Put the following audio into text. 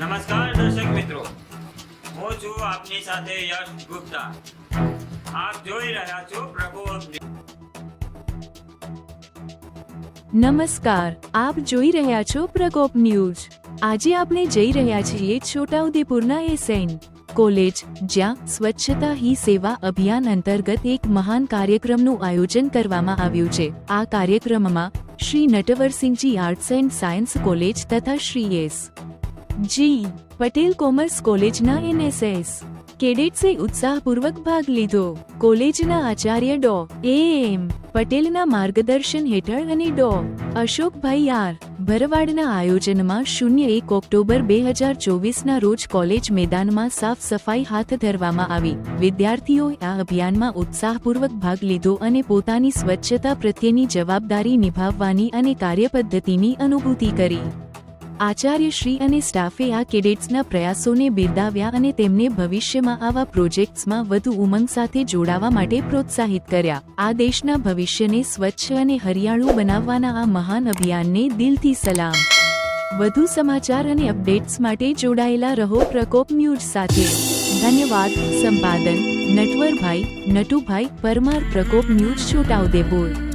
નમસ્કાર દર્શક મિત્રો. હું છું આપની સાથે યશ ગુપ્તા. આપ જોઈ રહ્યા છો પ્રભુ નમસ્કાર, આપ જોઈ રહ્યા છો પ્રકોપ ન્યૂઝ. આજે આપણે જઈ રહ્યા છીએ છોટાઉદેપુરના એસએન. કોલેજ, જ્યાં સ્વચ્છતા હી સેવા અભિયાન અંતર્ગત એક મહાન કાર્યક્રમનું આયોજન કરવામાં આવ્યું છે. આ કાર્યક્રમમાં Shri Natwarsinhji arts and science college તથા Shri S. G. Patel commerce કોલેજના એનએસએસ. કેડેટ્સે ઉત્સાહપૂર્વક ભાગ લીધો. કોલેજના આચાર્ય ડો. એ. એમ. પટેલના માર્ગદર્શન હેઠળ અને ડો. અશોકભાઈ આર. ભરવાડના આયોજનમાં શૂન્ય એક ઓક્ટોબર બે હજાર ચોવીસના રોજ કોલેજ મેદાનમાં સાફ સફાઈ હાથ ધરવામાં આવી. વિદ્યાર્થીઓએ આ અભિયાનમાં ઉત્સાહપૂર્વક ભાગ લીધો અને પોતાની સ્વચ્છતા પ્રત્યેની જવાબદારી નિભાવવાની અને કાર્યપદ્ધતિની અનુભૂતિ કરી. આચાર્યશ્રી અને સ્ટાફે આ કેડેટ્સના પ્રયાસોને બિરદાવ્યા અને તેમને ભવિષ્યમાં આવા પ્રોજેક્ટ્સમાં વધુ ઉમંગ સાથે જોડાવા માટે પ્રોત્સાહિત કર્યા. આ દેશના ભવિષ્યને સ્વચ્છ અને હરિયાળું બનાવવાના આ મહાન અભિયાનને દિલથી સલામ. વધુ સમાચાર અને અપડેટ્સ માટે જોડાયેલા રહો પ્રકોપ ન્યૂઝ સાથે. ધન્યવાદ, સંપાદન, નટવરભાઈ, નટુભાઈ પરમાર, પ્રકોપ ન્યૂઝ, છોટાઉદેપુર.